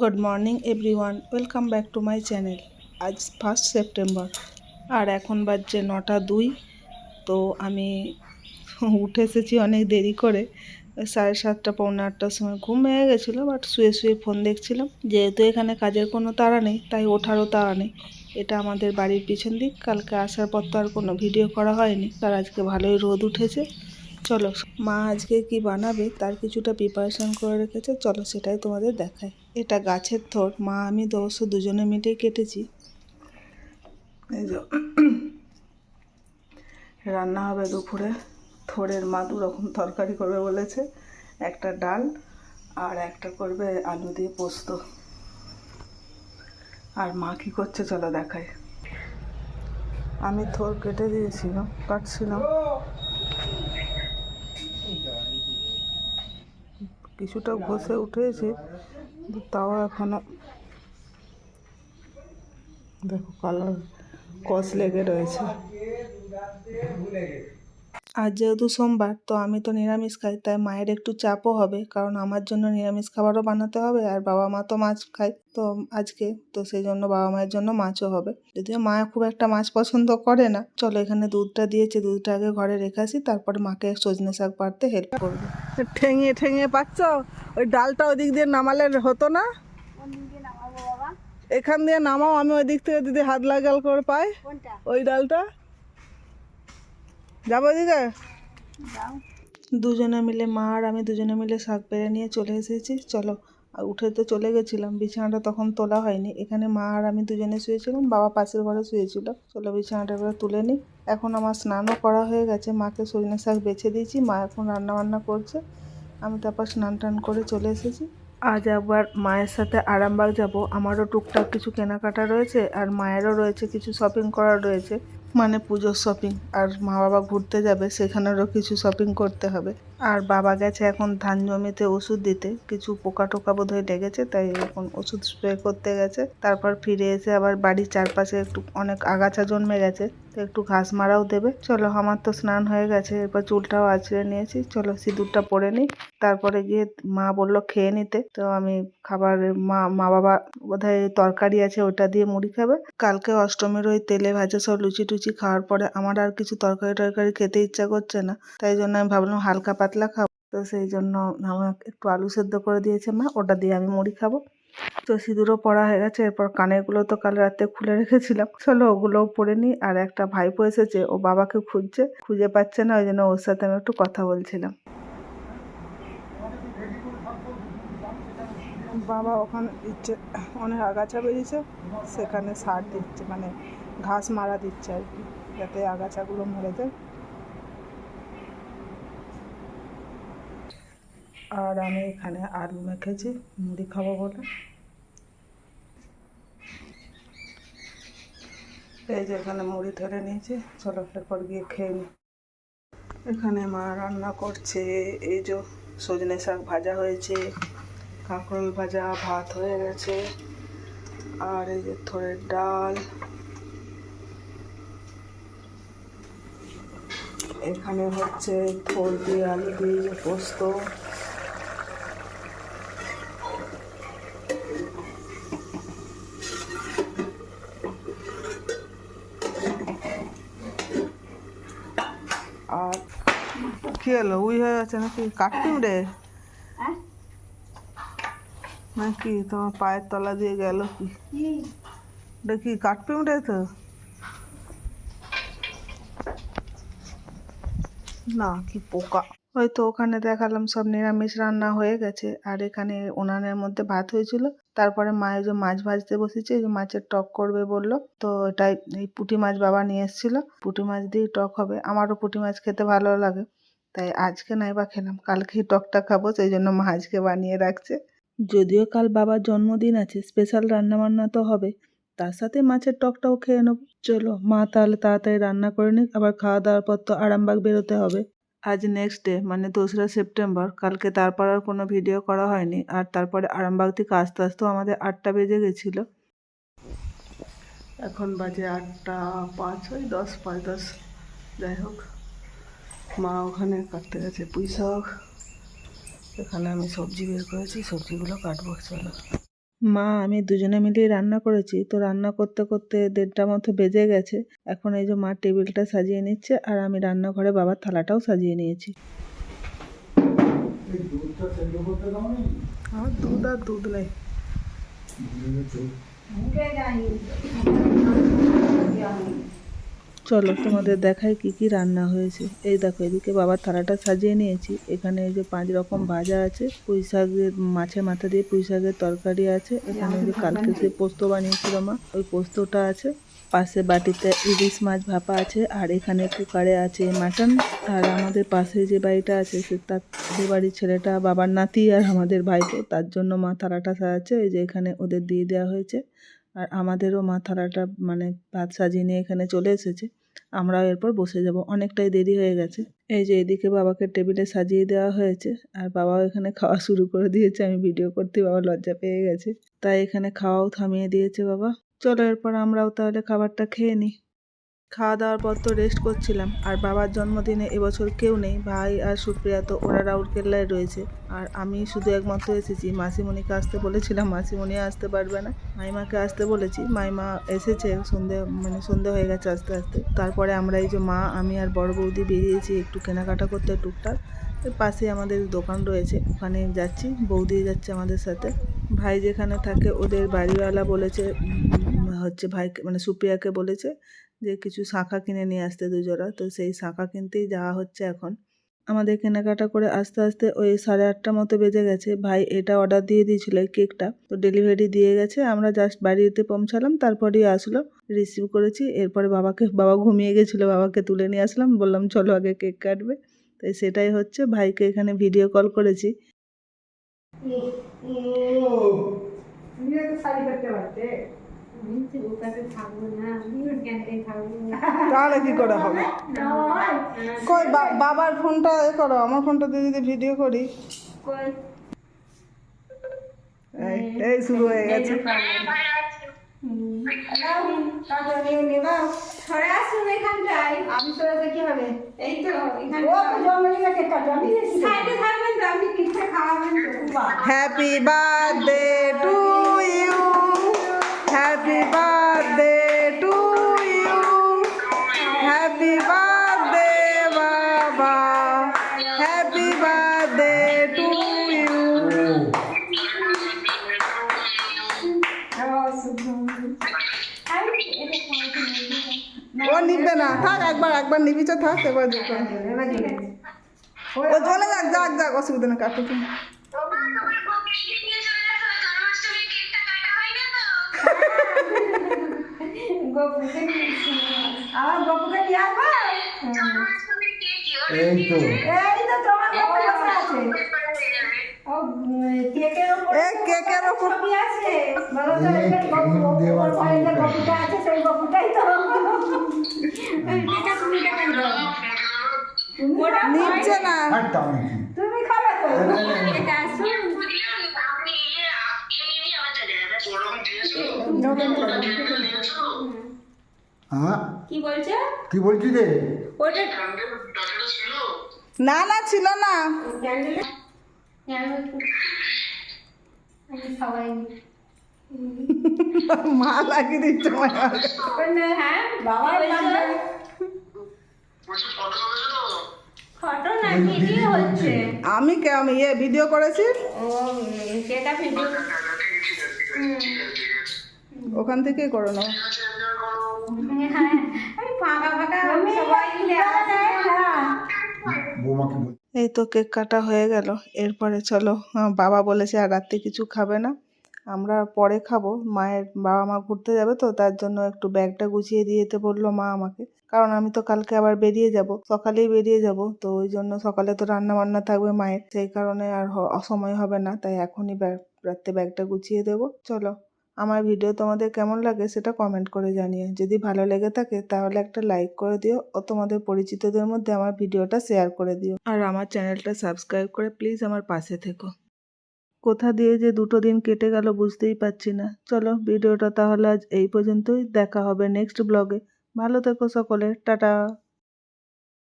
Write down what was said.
Good morning everyone welcome back to my channel আজ first September আর এখন বাজছে নটা দুই। তো আমি উঠে এসেছি অনেক দেরি করে। সাড়ে সাতটা, পৌনে আটটার সময় ঘুম ভেঙে গেছিল বাট শুয়ে শুয়ে ফোন দেখছিলাম। যেহেতু এখানে কাজের কোনো তাড়া নেই, তাই ওঠারও তাড়া নেই। এটা আমাদের বাড়ির পিছন দিক। কালকে আসার পর তো আর কোনো ভিডিও করা হয়নি। তার আজকে ভালোই রোদ উঠেছে। চলো, মা আজকে কি বানাবে? তার কিছুটা প্রিপারেশন করে রেখেছে। চলো, সেটাই তোমাদের দেখাই। এটা গাছের থোর মা, আমি অবশ্য দুজনে মিলেই কেটেছি। এই রান্না হবে দুপুরে। থোড়ের মা দু রকম তরকারি করবে বলেছে। একটা ডাল আর একটা করবে আলু দিয়ে পোস্ত। আর মা কি করছে চলো দেখাই। আমি থোর কেটে দিয়েছিলাম কাটছিলাম কিছুটা ঘষে উঠেছে। তাও এখনও। দেখো কালার কস লেগে রয়েছে। আজ যেহেতু সোমবার তো আমি তো নিরামিষ খাই তাই মায়ের একটু চাপও হবে কারণ আমার জন্য নিরামিষ খাবারও বানাতে হবে আর বাবা মা তো মাছ খায় তো আজকে তো সেই জন্য বাবা মায়ের জন্য মাছও হবে। যদিও মা খুব একটা মাছ পছন্দ করে না। চলো এখানে দুধটা দিয়েছে দুধটা আগে ঘরে রেখে আসি তারপরে মাকে সজনে শাক পাড়তে হেল্প করবে। ঠেঙিয়ে ঠেঙিয়ে পাচ্ছ? ওই ডালটা ওই দিক দিয়ে নামালে হতো না? এখান দিয়ে নামাও আমি ওই দিক থেকে দিদি হাত লাগাল করে পাই। ওই ডালটা? যাব দিকে দুজনে মিলে মা আর আমি দুজনে মিলে শাক পেরে নিয়ে চলে এসেছি। চলো আর উঠে তো চলে গেছিলাম বিছানাটা তখন তোলা হয়নি। এখানে মা আর আমি দুজনে শুয়েছিলাম বাবা পাশের ঘরে শুয়েছিল। চলো বিছানাটা এবার তুলে নিই। এখন আমার স্নানও করা হয়ে গেছে মাকে সজনে শাক বেছে দিয়েছি মা এখন রান্না বান্না করছে। আমি তারপর স্নান টান করে চলে এসেছি। আজ একবার মায়ের সাথে আরামবাগ যাব। আমারও টুকটাক কিছু কেনাকাটা রয়েছে আর মায়েরও রয়েছে কিছু শপিং করার রয়েছে। মানে পুজোর শপিং আর মা বাবা ঘুরতে যাবে, সেখানেরও কিছু শপিং করতে হবে। আর বাবা গেছে এখন ধান জমিতে ওষুধ দিতে, কিছু পোকা টোকা বোধহয় লেগেছে, তাই এখন ওষুধ স্প্রে করতে গেছে। তারপর ফিরে এসে আবার বাড়ির চারপাশে একটু অনেক আগাছা জন্মে গেছে, তো একটু ঘাস মারাও দেবে। চলো, আমার তো স্নান হয়ে গেছে, এরপর চুলটাও আঁচড়ে নিয়েছি। চলো, সিঁদুরটা পরে নিই। তারপরে গিয়ে মা বলল, খেয়ে নিতে। তো আমি খাবার মা মা বাবা বোধহয় তরকারি আছে, ওটা দিয়ে মুড়ি খাবে। কালকে অষ্টমীর ওই তেলে ভাজা সব লুচি টুচি খাওয়ার পরে আমার আর কিছু তরকারি টরকারি খেতে ইচ্ছা করছে না। তাই জন্য আমি ভাবলাম হালকা পাতলা খাব। তো সেই জন্য আমার একটু আলু সেদ্ধ করে দিয়েছে মা, ওটা দিয়ে আমি মুড়ি খাব। তো সিঁদুরও পরা হয়ে গেছে, এরপর কানেরগুলো তো কাল রাতে খুলে রেখেছিলাম। চলো ওগুলোও পরে নিই। আর একটা ভাইপো এসেছে, ও বাবাকে খুঁজছে, খুঁজে পাচ্ছে না, ওই জন্য ওর সাথে আমি একটু কথা বলছিলাম। বাবা ওখানে দিচ্ছে, অনেক আগাছা বেরিয়েছে, সেখানে সার দিচ্ছে মানে ঘাস মারা দিচ্ছে আর কি, যাতে আগাছাগুলো মরে যায়। আর আমি এখানে আলু মেখেছি, মুড়ি খাব বলে। এই যে এখানে মুড়ি ধরে নিয়েছি, চলো এরপর গিয়ে খেয়ে নিই এখানে মা রান্না করছে, এই যে সজনে শাক ভাজা হয়েছে, কাঁকরোল ভাজা, ভাত হয়ে গেছে, আর এই যে থোড়ের ডাল এখানে হচ্ছে থোর দিয়ে আলু দিয়ে যে পোস্ত। আর কি হলো? উই হয়ে গেছে নাকি? কাটতিম রে। নাকি তোমার পায়ের তলা দিয়ে গেল কি? এটা কি কাটপিম রে তো? না, কি পোকা ওই তো ওখানে দেখালাম সব নিরামিষ রান্না হয়ে গেছে। আর এখানে উনানের মধ্যে ভাত হয়েছিল। তারপরে মায়ের যে মাছ ভাজতে বসেছে, এই যে মাছের টক করবে বলল। তো এটাই, এই পুঁটি মাছ বাবা নিয়ে এসেছিল। পুঁটি মাছ দিয়েই টক হবে। আমারও পুঁটি মাছ খেতে ভালো লাগে। তাই আজকে নাই বা খেলাম, কালকেই টকটা খাব, সেই জন্য মা আজকে বানিয়ে রাখছে। যদিও কাল বাবার জন্মদিন আছে, স্পেশাল রান্না বান্না তো হবে। তার সাথে মাছের টকটাও খেয়ে নেব। চলো, মা তাহলে তাড়াতাড়ি রান্না করে নিক, আবার খাওয়া দাওয়ার পর তো আরামবাগ বেরোতে হবে। আজ নেক্সট ডে মানে দোসরা সেপ্টেম্বর, কালকে তারপর আর কোনো ভিডিও করা হয়নি, আর তারপরে আরামবাগ থেকে আস্তে আস্তেও আমাদের আটটা বেজে গেছিল। এখন বাজে আটটা পাঁচ, ওই দশ, পাঁচ দশ। যাই হোক, মা ওখানে কাটতে গেছে পুঁই শাক। এখানে আমি সবজি বের করেছি, সবজিগুলো কাটবো, চলো। মা আমি দুজনে মিলেই রান্না করেছি। তো রান্না করতে করতে দেড়টা মতো বেজে গেছে। এখন এই যে মা টেবিলটা সাজিয়ে নিচ্ছে আর আমি রান্নাঘরে বাবার থালাটাও সাজিয়ে নিয়েছি। এই দুধটা সেদ্ধ করতে দাও নি। আর দুধ আর দুধ নেই। চলো তোমাদের দেখাই কি কি রান্না হয়েছে। এই দেখো, এদিকে বাবার থালাটা সাজিয়ে নিয়েছি। এখানে এই যে পাঁচ রকম ভাজা আছে, পুঁই শাকের মাছের মাথা দিয়ে পুঁই শাকের তরকারি আছে। এখানে যে কালকে যে পোস্ত বানিয়েছিল মা, ওই পোস্তটা আছে। পাশে বাটিতে ইলিশ মাছ ভাপা আছে, আর এখানে কুকারে আছে মাটন। আর আমাদের পাশে যে বাড়িটা আছে, সে তার বাড়ির ছেলেটা, বাবার নাতি আর আমাদের ভাইপো, তার জন্য মা থালাটা সাজাচ্ছে। এই যে এখানে ওদের দিয়ে দেওয়া হয়েছে। আর আমাদেরও মা থালাটা মানে ভাত সাজিয়ে নিয়ে এখানে চলে এসেছে। আমরাও এরপর বসে যাব। অনেকটাই দেরি হয়ে গেছে। এই যে এদিকে বাবাকে টেবিলে সাজিয়ে দেওয়া হয়েছে আর বাবাও এখানে খাওয়া শুরু করে দিয়েছে। আমি ভিডিও করতে বাবা লজ্জা পেয়ে গেছে। তাই এখানে খাওয়াও থামিয়ে দিয়েছে বাবা। চলো এরপর আমরাও তাহলে খাবারটা খেয়ে নিই। খাওয়া দাওয়ার পর তো রেস্ট করছিলাম। আর বাবার জন্মদিনে এবছর কেউ নেই, ভাই আর সুপ্রিয়া তো ওরা রাউরকেল্লায় রয়েছে। আর আমি শুধু একমাত্র এসেছি। মাসিমণিকে আসতে বলেছিলাম, মাসিমণি আসতে পারবে না। মাইমাকে আসতে বলেছি। মাইমা এসেছে, সন্ধে মানে সন্ধে হয়ে গেছে আস্তে আস্তে। তারপরে আমরা এই যে মা, আমি আর বড় বৌদি বেরিয়েছি একটু কেনাকাটা করতে টুকটাক। পাশে আমাদের দোকান রয়েছে। ওখানে যাচ্ছি, বৌদি যাচ্ছে আমাদের সাথে। ভাই যেখানে থাকে ওদের বাড়িওয়ালা বলেছে হচ্ছে ভাইকে মানে সুপ্রিয়াকে বলেছে যে কিছু শাঁখা কিনে নিয়ে আসতে দুজোড়া তো সেই শাঁখা কিনতেই যাওয়া হচ্ছে এখন। আমাদের কেনাকাটা করে আস্তে আস্তে ওই সাড়ে আটটা মতো বেজে গেছে। ভাই এটা অর্ডার দিয়ে দিয়েছিল কেকটা তো ডেলিভারি দিয়ে গেছে। আমরা জাস্ট বাড়িতে পৌঁছালাম, তারপরেই আসলো। রিসিভ করেছি। এরপরে বাবাকে, বাবা ঘুমিয়ে গেছিল। বাবাকে তুলে নিয়ে আসলাম। বললাম, চলো আগে কেক কাটবে। তাই সেটাই হচ্ছে। ভাইকে এখানে ভিডিও কল করেছি। শাড়ি তাহলে কি করে হবে? কই বাবার ফোনটা এ করো আমার ফোনটা দিয়ে যদি ভিডিও করি। এই শুরু হয়ে গেছে। এখানটায়। আমি সরে কি হবে? এই তো happy birthday to happy birthday to you happy birthday বাবা হ্যাপি বার্থডে টু ইউ আমি এটা খাওয়াতে নেই ও নিবে না থাক একবার একবার নিবি তো থাক এবার দেখো ও চলে যাক যাক যাক অসুবিধা নেই কাটতে গপুকে আমার গপুকে নিয়ে আসব? এই তো এই তো তোমার গপু বসে আছে। ও কেকের উপর এ কেকের ওপর ছবি আছে বলো তো এই গপু দেওয়ার ওপর যে। গপুটা আছে সেই গপুটাই তো। এটা তুমি কেমন ওটা নিচ্ছে না। তুমি খাবে তো? আসুন। হ্যাঁ? কি বলছো? কি বলছি রে? ওটা না না ছিল না। আমি মা লাগিয়ে দিচ্ছে হ্যাঁ বাবা ফটো না ভিডিও হচ্ছে। আমি কে আমি ইয়ে ভিডিও করেছি? ও সেটা ভিডিও। ওখান থেকেই করে নাও। এই তো কেক কাটা হয়ে গেল। এরপরে চলো বাবা বলেছে আর রাত্রে কিছু খাবে না। আমরা পরে খাব। মায়ের বাবা মা ঘুরতে যাবে তো, তার জন্য একটু ব্যাগটা গুছিয়ে দিয়ে যেতে বলল মা আমাকে। কারণ আমি তো কালকে আবার বেরিয়ে যাব। সকালেই বেরিয়ে যাব, তো ওই জন্য সকালে তো রান্না বান্না থাকবে মায়ের। সেই কারণে আর অসময় হবে না, তাই এখনই ব্যাগ, রাত্রে ব্যাগটা গুছিয়ে দেবো। চলো। আমার ভিডিও তোমাদের কেমন লাগে সেটা কমেন্ট করে জানিও। যদি ভালো লেগে থাকে তাহলে একটা লাইক করে দিও ও তোমাদের পরিচিতদের মধ্যে আমার ভিডিওটা শেয়ার করে দিও। আর আমার চ্যানেলটা সাবস্ক্রাইব করে প্লিজ আমার পাশে থেকো। কোথা দিয়ে যে দুটো দিন কেটে গেল বুঝতেই পারছি না। চলো ভিডিওটা তাহলে আজ এই পর্যন্তই। দেখা হবে নেক্সট ব্লগে ভালো থেকো সকলে। টাটা।